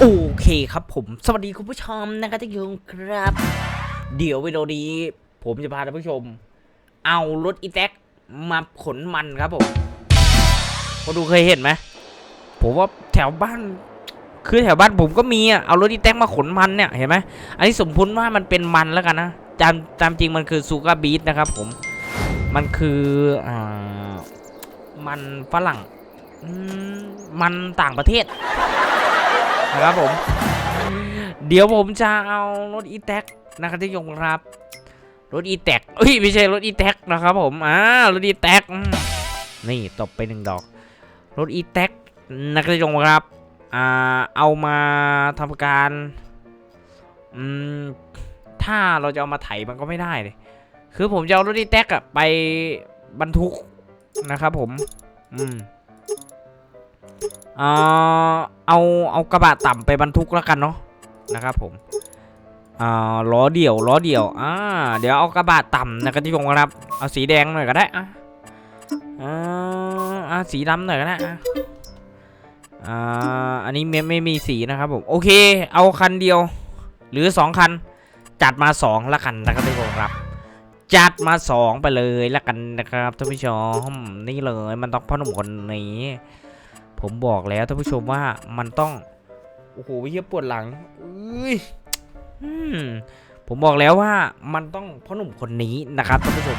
โอเคครับผม สวัสดีคุณผู้ชมนะครับทุกคนครับ เดี๋ยววิดีโอนี้ ผมจะพาท่านผู้ชม เอารถอีแท็กมาขนมันครับผมพอดูเคยเห็นไหมผมว่าแถวบ้าน คือแถวบ้านผมก็มีอะเอารถอีแท็กมาขนมันเนี่ยเห็นไหมอันนี้สมมุติว่ามันเป็นมันแล้วกันนะตามตามจริงมันคือซูการ์บีทนะครับผม มันคืออ่ามันฝรั่งมันต่างประเทศ นะครับผม เดี๋ยวผมจะเอารถอีแท็กนะครับที่ยงครับ รถอีแท็กเอ้ยไม่ใช่รถอีแท็กนะครับผมอ่ารถอีแท็กนี่ตบไปหนึ่งดอก รถอีแท็กนะครับที่ยงครับอ่าเอามาทำการอืมถ้าเราจะเอามาไถมันก็ไม่ได้เลยคือผมจะเอารถอีแท็กอะไปบรรทุกนะครับผม อืมอ่อ เอาเอากระบะต่ำไปบรรทุกแล้วกันเนาะนะครับผมอ่าล้อเดี่ยวล้อเดี่ยวอ่าเดี๋ยวเอากระบะต่ำนะครับที่ผมครับเอาสีแดงหน่อยก็ได้อะอ่าอ่าสีดำหน่อยก็ได้อะอ่าอันนี้ไม่ไม่มีสีนะครับผมโอเค เอาคันเดียว หรือสองคันจัดมาสองละกันนะครับที่ผมครับ จัดมาสองไปเลยละกันนะครับท่านผู้ชมนี่เลยมันต้องพ่อหนุ่มคนนี้ ผมบอกแล้วท่านผู้ชมว่ามันต้อง โอ้โหเฮียปวดหลังอุ้ยผมบอกแล้วว่ามันต้องพ่อหนุ่มคนนี้นะครับท่านผู้ชม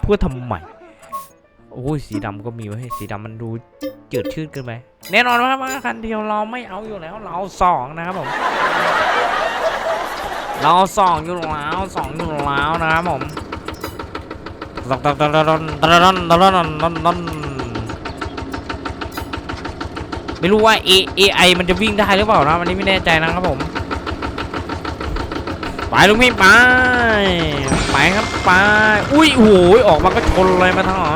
เพูดทำไมโอ้ยสีดำก็มีไว้ยสีดำมันดูเจืดชืดเกินไปแน่นอนว่าคันเดียวเราไม่เอาอยู่แล้ว เราสองนะครับผม เราเอาสองอยู่แล้วสองอยู่แล้วนะครับผมตอนตอนตอนตอนตอนตอนตอนตอน ไม่รู้ว่า A AI มันจะวิ่งได้หรือเปล่านะวันนี้ไม่แน่ใจนะครับผม ไปลุงพี่ไป ไปครับไป อุ้ยโอ้โหออกมาก็ชนเลยมาทางอ๋อ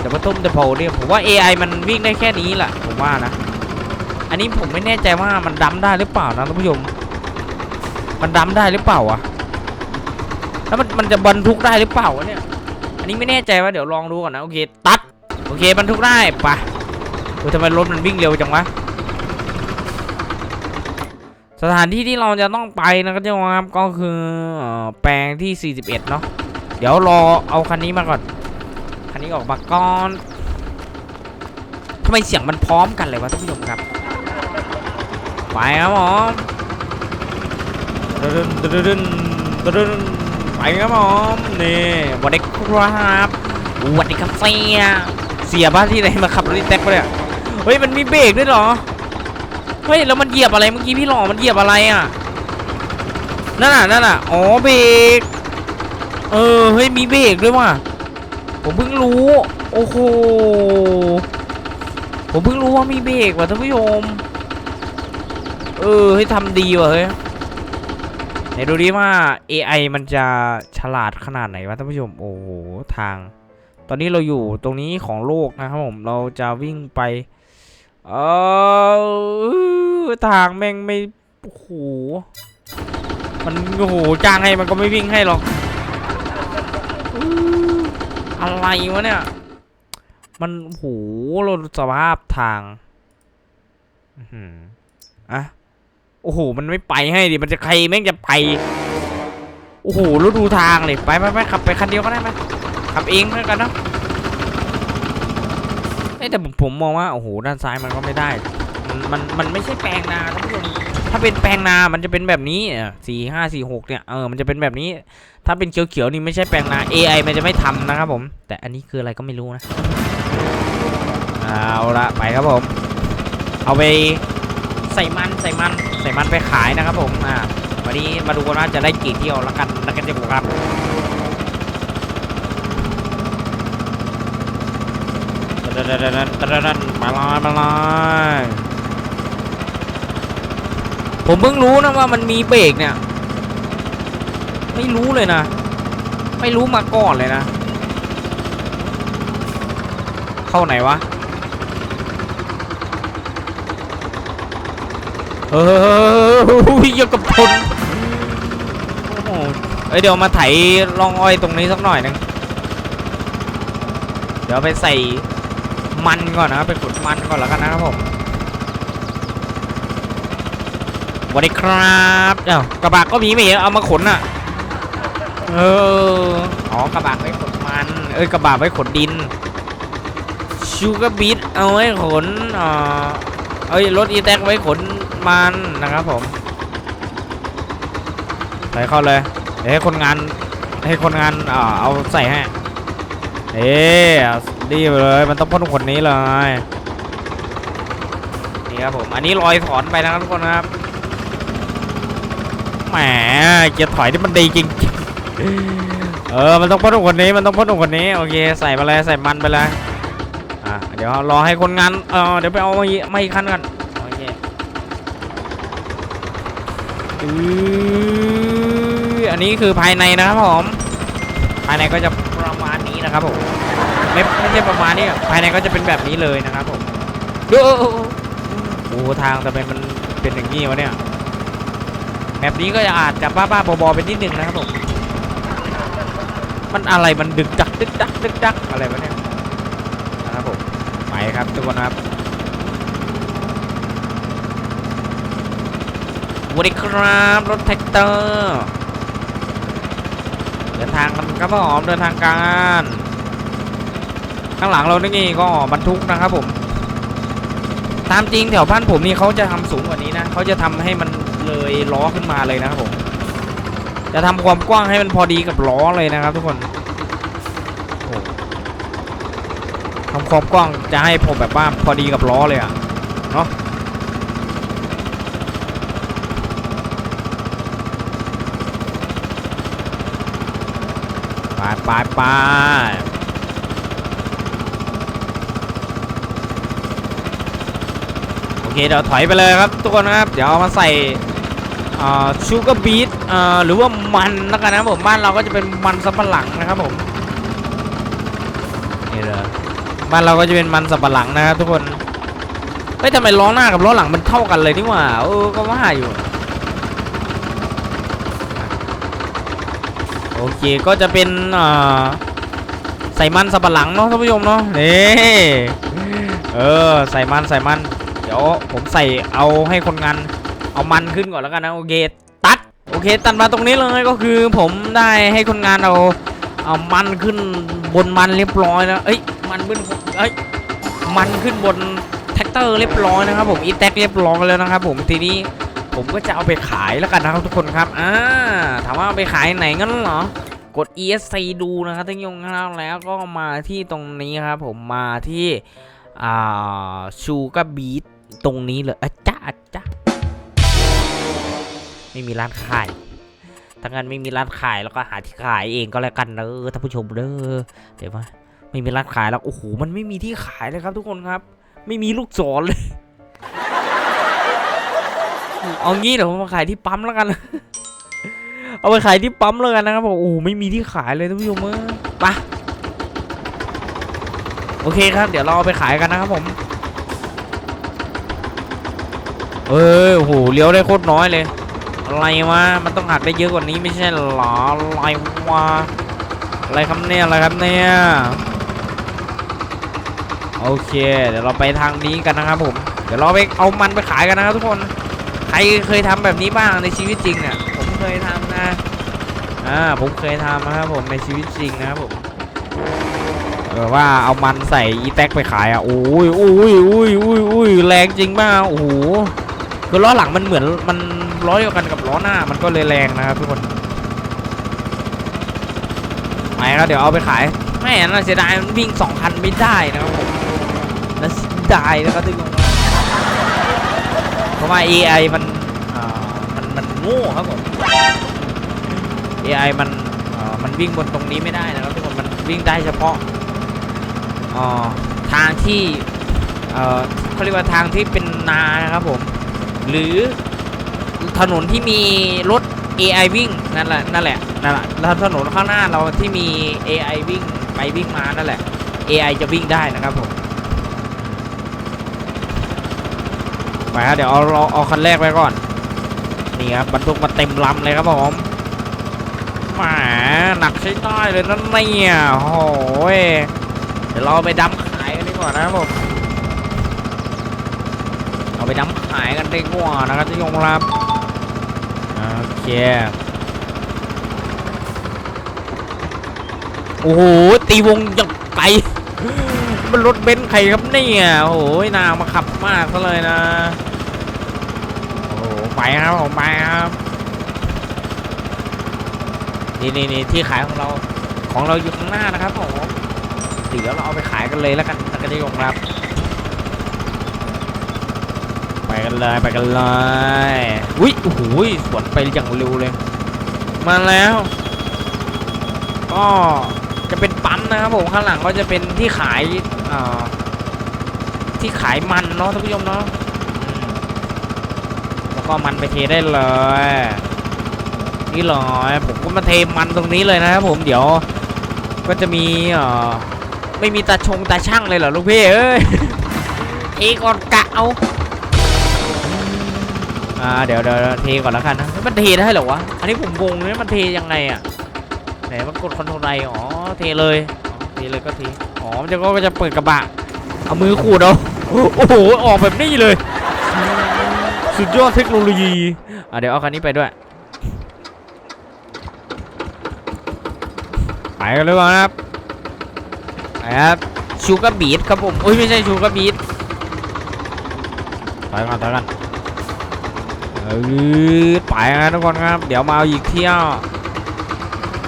เดี๋ยวมาต้มเดี๋ยวเผาเนี่ยผมว่า AI มันวิ่งได้แค่นี้แหละผมว่านะ อันนี้ผมไม่แน่ใจว่ามันดำได้หรือเปล่านะท่านผู้ชม มันดำได้หรือเปล่าอะแล้วมันมันจะบรรทุกได้หรือเปล่าเนี่ย อันนี้ไม่แน่ใจว่าเดี๋ยวลองดูก่อนนะโอเค ตัด โอเคบรรทุกได้ไป โอ้ยทำไมรถมันวิ่งเร็วจังวะ สถานที่ที่เราจะต้องไปนะครับเจ้าครับก็คือแปลงที่ 41 เนาะเดี๋ยวรอเอาคันนี้มาก่อน คันนี้ออกมาก่อนทำไมเสียงมันพร้อมกันเลยวะท่านผู้ชมครับ ไปครับผมดึนดึนดึนดึนดึนไปครับผมนี่วัสดีครับวัสดีครับเสียเสียบ้านที่ไหนมาขับรถอีแท็กปเนี่ย เฮ้ยมันมีเบรกด้วยเหรอ เฮ้ยแล้วมันเหยียบอะไรเมื่อกี้พี่หล่อมันเหยียบอะไรอะ นั่นน่ะนั่นน่ะอ๋อเบรก เออเฮ้ยมีเบรกด้วยว่ะ ผมเพิ่งรู้ โอ้โห ผมเพิ่งรู้ว่ามีเบรกว่ะท่านผู้ชม เออให้ยทำดีว่ะเฮ้ยไหนดูดิว่า AI มันจะฉลาดขนาดไหนวะท่านผู้ชม โอ้โหทาง ตอนนี้เราอยู่ตรงนี้ของโลกนะครับผม เราจะวิ่งไป เออทางแม่งไม่โอ้โหมันโอ้โหจ้างให้มันก็ไม่วิ่งให้หรอกอะไรวะเนี่ย มันโอ้โหเราสภาพทางอืออะโอ้โห มันไม่ไปให้ดิ มันจะใครแม่งจะไป โอ้โหแล้ดูทางเลย ไปไปไปขับไปคันเดียวก็ได้ไหมขับเองแล้วกันเนอะ เอ้ยแต่ผมผมมองว่าโอ้โหด้านซ้ายมันก็ไม่ได้ มันมันมันไม่ใช่แปลงนาท่านผู้ชมถ้าเป็นแปลงนา มันจะเป็นแบบนี้สี่ห้าสี่หกเนี่ยเออมันจะเป็นแบบนี้ ถ้าเป็นเขียวเขียวๆนี่ไม่ใช่แปลงนา AI มันจะไม่ทำนะครับผม แต่อันนี้คืออะไรก็ไม่รู้นะเอาละไปครับผม เอาไปใส่มันใส่มันใส่มันไปขายนะครับผมอ่าวันนี้มาดูกันว่าจะได้กี่เที่ยวล้วกันล้วกันจะบอกครับ ตะดันดันดันมาลายมาลายผมเพิ่งรู้นะว่ามันมีเบรกเนี่ย ไม่รู้เลยนะ ไม่รู้มาก่อนเลยนะ เข้าไหนวะเฮ้ยยังกับทนโอ้โหเอ้ยเดี๋ยวมาไถร่องอ้อยตรงนี้สักหน่อยนึง เดี๋ยวไปใส่ มันก่อนนะครับไปขุดมันก่อนแล้วกันนะครับผมสวัสดีครับเอ้ากระบะก็มีไม่เห็นเอามาขนอะเอออ๋อกระบะไว้ขนมันเอ้ยกระบะไว้ขนดินชูกร์บีทเอาไว้ขนอ่าเอ้ยรถอีแท็กไว้ขนมันนะครับผมใส่เข้าเลยเดี๋ยวให้คนงานให้คนงานอ่าเอาใส่ให้เอ๊ ดีไปเลย มันต้องพ่นขนนี้เลยนี่ครับผมอันนี้รอยถอนไปนะครับทุกคนครับแหมเกียร์ถอยที่มันดีจริงเออมันต้องพ่นคนนี้มันต้องพ่นคนนี้โอเคใส่ไปเลยใส่มันไปเลยอะเดี๋ยวรอให้คนงานเออเดี๋ยวไปเอาไมาอีกมาอีกคันกันโอเคอันนี้คือภายในนะครับผมภายในก็จะประมาณนี้นะครับผม ไม่ไม่ใช่ประมาณนี้อะภายในก็จะเป็นแบบนี้เลยนะครับผมโอ้โหโอ้โหทางทำไมมันเป็นอย่างนี้วะเนี่ยแบบนี้ก็จะอาจจะบ้าๆบอๆเป็นนิดนึงนะครับผมมันอะไรมันดึกดักดึกดักดึกดักอะไรวะเนี่ยนะครับผมไปครับทุกคนครับสวัสดีครับรถแท็กเตอร์ เดินทางกันครับผมเดินทางการ ข้างหลังเรานี่ก็บรรทุกนะครับผม ตามจริงแถวบ้านผมนี่เขาจะทำสูงกว่านี้นะเขาจะทำให้มันเลยล้อขึ้นมาเลยนะครับผม จะทำความกว้างให้มันพอดีกับล้อเลยนะครับ ทุกคนทำความกว้างจะให้ผมแบบว่าพอดีกับล้อเลยอะเนาะไปไปไปโอ เคเดี๋ยวถอยไปเลยครับทุกคนนะครับ เดี๋ยวเอามาใส่ชูกร์บีทหรือว่ามันแล้วกันนะผมบ้านเราก็จะเป็นมันสับปะหลังนะครับผมนี่เลยบ้านเราก็จะเป็นมันสับปะหลังนะครับทุกคนเฮ้ยทำไมล้อหน้ากับล้อหลังมันเท่ากันเลยนี่หว่าเออก็ว่าอยู่โอเคก็จะเป็นใส่มันสับปะหลังเนาะท่านผู้ชมเนาะนี่เออใส่มันใส่มัน ดี๋ยวผมใส่เอาให้คนงานเอามันขึ้นก่อนแล้วกันนะโอเคตัดโอเคตัดมาตรงนี้เลยก็คือผมได้ให้คนงานเอาเอามันขึ้นบนมันเรียบร้อยแล้วเอ้ยมันขึ้นเอ้ยมันขึ้นบนแท็กเตอร์เรียบร้อยนะครับ ผมอีแท็กเรียบร้อยแล้วนะครับผมทีนี้ผมก็จะเอาไปขายแล้วกันนะครับทุกคนครับอ่าถามว่าเอาไปขายไหนงั้นเหรอกด ESC ดูนะครับทั้งยงข้างแล้วก็มาที่ตรงนี้ครับผมมาที่อ่าชูการ์บีท ตรงนี้เลยอะจ้าอะจ้าไม่มีร้านขายถ้างั้นไม่มีร้านขายแล้วก็หาที่ขายเองก็แล้วกันเด้อท่านผู้ชมเด้อเดี๋ยวมาไม่มีร้านขายแล้วโอ้โหมันไม่มีที่ขายเลยครับ ทุกคนครับ ไม่มีลูกศรเลยเอางี้เดี๋ยวผมมาขายที่ปั๊มแล้วกัน เอาไปขายที่ปั๊มแล้วกันนะครับผมโอ้โหไม่มีที่ขายเลยท่านผู้ชมเอ้ยไปโอเคครับ เดี๋ยวเราเอาไปขายกันนะครับผม เออโหเลี้ยวได้โคตรน้อยเลย อะไรวะมันต้องหักได้เยอะกว่านี้ไม่ใช่เหรออะไรวะอะไรครับเนี่ยอะไรครับเนี่ยโอเค เดี๋ยวเราไปทางนี้กันนะครับผมเดี๋ยวเราไปเอามันไปขายกันนะครับทุกคนใครเคยทำแบบนี้บ้างในชีวิตจริงเนี่ยผมเคยทำนะอ่าผมเคยทำนะครับผมในชีวิตจริงนะครับผมเออว่าเอามันใส่อีแท็กไปขายอะโอ้ยโอ้ยโอ้ยโอ้ยโอ้ยแรงจริงมากโอ้โห คือล้อหลังมันเหมือนมันล้อเดียวกันกับล้อหน้ามันก็เลยแรงนะครับทุกคนไปครับเดี๋ยวเอาไปขายแม่น่าเสียดายมันวิ่งสองคันไม่ได้นะครับผมน่าเสียดายนะครับทุกคนเพราะว่า AI มันมันมันโง่ครับผม AI มันมันวิ่งบนตรงนี้ไม่ได้นะครับทุกคนมันวิ่งได้เฉพาะอ่าทางที่เอ่อเขาเรียกว่าทางที่เป็นนานะครับผม หรือถนนที่มีรถ AI วิ่งนั่นแหละนั่นแหละนั่นแหละแล้วถนนข้างหน้าเราที่มี AI วิ่งไปวิ่งมานั่นแหละ AI จะวิ่งได้นะครับผมไปครับเดี๋ยวเอาเอาเอาคันแรกไปก่อนนี่ครับบรรทุกมาเต็มลำเลยครับผมแหมหนักใช้ได้เลยนั่นเนี่ยโอ้ยเดี๋ยวเรอาไปดำขายกันดีกว่านะครับผม เอาไปดำขายกันไดีกว่านะครับที่ยงรับโอเคโอ้โหตีวงอย่างไกลมันรถเบนซ์ใครครับเนี่ยโอ้โหนามาขับมากซะเลยนะโอ้โหไปครับผมไปครับนี่นี่นี่ที่ขายของเราของเราอยู่ข้างหน้านะครับผมเดี๋ยวเราเอาไปขายกันเลยแล้วกันนักกระดิ่งครับ ไปกันเลยไปกันเลยอุ้ยโอ้โหสวนไปอย่างเร็วเลย มาแล้วก็จะเป็นปั๊มนะครับผมข้างหลังก็จะเป็นที่ขายที่ขายมันเนาะท่านผู้ชมเนาะแล้วก็มันไปเทได้เลยนี่เลยผมก็มาเทมันตรงนี้เลยนะครับผมเดี๋ยว ก็จะมีไม่มีตาชงตาช่างเลยเหรอลูกพี่เอ้ยเทก่อนกะเอา เดี๋ยวเดี๋ยวเทก่อนแล้วกันนะมันเทได้เหรอวะ อันนี้ผมงงเลยมันเทยังไงอะไหนมันกดคอนโทรลไรอ๋อเทเลยเทเลยก็เทอ๋อมันจะก็จะเปิดกระบะเอามือขูดเอาโอ้โหออกแบบนี้เลย สุดยอดเทคโนโลยีอะเดี๋ยวเอาคันนี้ไปด้วยไปกันเลยก่อนครับไปครับชูกร์บีทครับผมอุ้ยไม่ใช่ชูกร์บีทไปกันไปกัน ออไปกันทุกคนครับ เดี๋ยวมาเอาอีกเที่ยว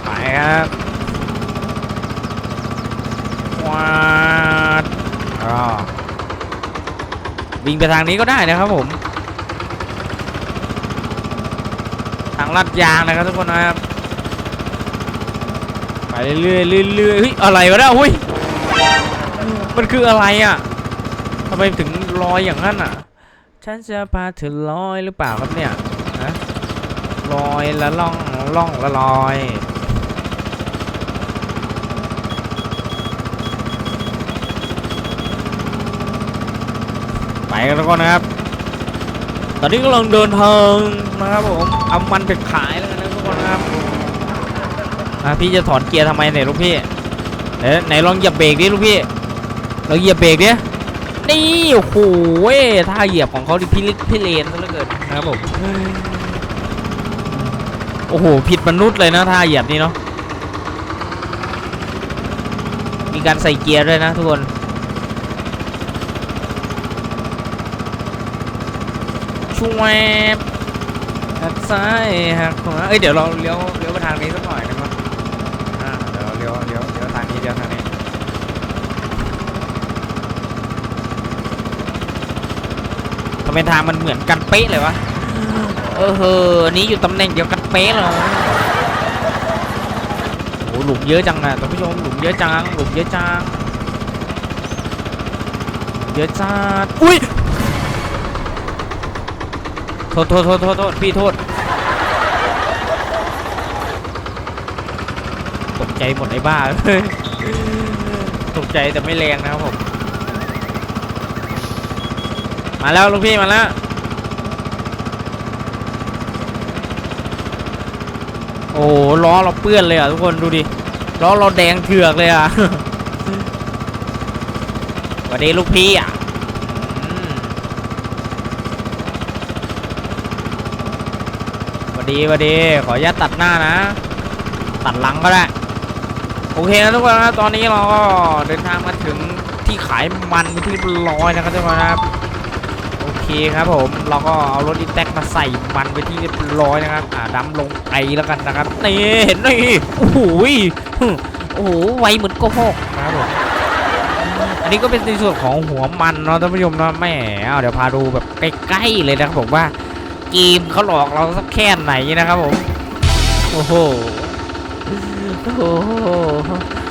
ไปครับว้าดวิ่งไปทางนี้ก็ได้นะครับผม ทางลาดยางนะครับทุกคนนะครับ ไปเรื่อยๆเรื่อยๆเฮ้ยอะไรวะเนี่ยอุ้ยมันคืออะไรอะทำไมถึงลอยอย่างนั้นอะ ฉันจะพาเธอลอยหรือเปล่าครับเนี่ยฮะลอยละล่องล่องละลอยไปกันแล้วก็นะครับ ตอนนี้กำลังเดินทางนะครับผมเอามันไปขายแล้วกันนะทุกคนนะครับอะพี่จะถอนเกียร์ทำไมเนี่ยลูกพี่ไหนไหนลองเหยียบเบรกดิลูกพี่ลองเหยียบเบรกดิ นี่โอ้โหเว้ยท่าเหยียบของเขาดิพี่ลิพี่เลนซะเหลือเกินนะครับผมโอ้โหผิดมนุษย์เลยนะท่าเหยียบนี่เนาะมีการใส่เกียร์ด้วยนะทุกคนช่วยหักซ้ายหักขวาเอ้ยเดี๋ยวเราเลี้ยวเลี้ยวไปทางนี้สักหน่อยนะครับอ่าเดี๋ยวเลี้ยวเลี้ยวเลี้ยวทางนี้เลี้ยวทางนี้ทำ ไมทางมันเหมือนกันเป๊ะเลยวะ เออเฮ้อนี้อยู่ตำแหน่งเดียวกันเป๊ะเลยโอ้หลุมเยอะจังอะท่านผู้ชมหลุมเยอะจัง หลุมเยอะจัง เยอะจัดอุ้ย โทษโทษโทษโทษโทษพี่โทษ ตกใจหมดไอ้บ้าตกใจแต่ไม่แรงนะครับผม มาแล้วลูกพี่มาแล้วโอ้โล้อเราเปื้อนเลยอะทุกคนดูดิล้อเราแดงเถือกเลยอะสวัสดีลูกพี่อะสวัสดีสวัสดีขออนุญาตตัดหน้านะ ตัดหลังก็ได้โอเคนะทุกคนนะตอนนี้เราก็เดินทางมาถึงที่ขายมันเป็นที่เรียบร้อยนะครับทุกคนนะครับ คครับผมเราก็เอารถอีแท็กมาใส่มันไปที่เรียบร้อยนะครับอ่าดำลงไปแล้วกันนะครับนี่เห็นนี่โอ้โหยโอ้โหไวเหมือนโกหกนะครับผมอันนี้ก็เป็นในส่วนของหัวมันเนาะท่านผู้ชมเนาะแหม่เอาเดี๋ยวพาดูแบบใกล้ๆเลยนะครับผมว่าเกมเขาหลอกเราสักแค่ไหนนะครับผมโอ้โหโอ้โห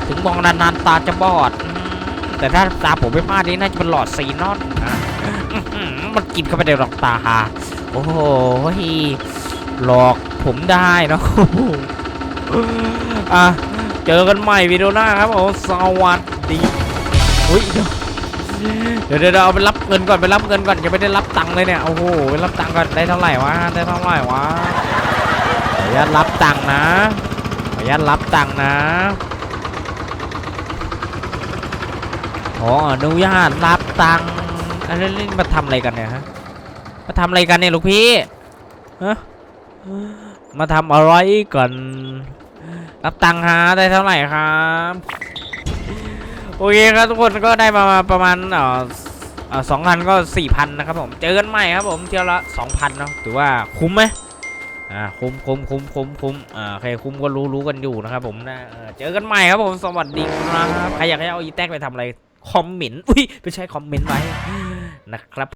ถึงมองนานๆตาจะบอด แต่ถ้าตาผมไม่พลาดนี่น่าจะเป็นหลอดซีนอน มันกินเข้าไปในหลอกตาฮาโอ้โหหลอกผมได้เนอะโอ้โหอะเจอกันใหม่วิดีโอหน้าครับผมสวัสดีอุ้ยเดี๋ยวเดี๋ยวเดี๋ยวเอาไปรับเงินก่อนไปรับเงินก่อนยังไม่ได้รับตังค์เลยเนี่ยโอ้โหไปรับตังค์ก่อนได้เท่าไหร่วะได้เท่าไหร่วะขออนุญาตรับตังค์นะขออนุญาตรับตังค์นะขออนุญาตรับตังค์ อันนี้มาทำอะไรกันเนี่ยฮะ มาทำอะไรกันเนี่ยลูกพี่ฮะมาทำอะไรก่อนรับตังค์ฮะได้เท่าไหร่ครับโอเคครับทุกคนก็ได้มาประมาณเอ่อสองพันก็สี่พันนะครับผม เจอกันใหม่ครับผมเที่ยวละสองพันเนาะถือว่าคุ้มไหมอ่าคุ้มคุ้มคุ้มคุ้มคุ้มอ่าใครคุ้มก็รู้รู้กันอยู่นะครับผมนะเจอกันใหม่ครับผมสวัสดีครับใครอยากให้เอาอีแท็กไปทำอะไรคอมเมนต์อุ้ยไม่ใช่คอมเมนต์ไว้ นะครับ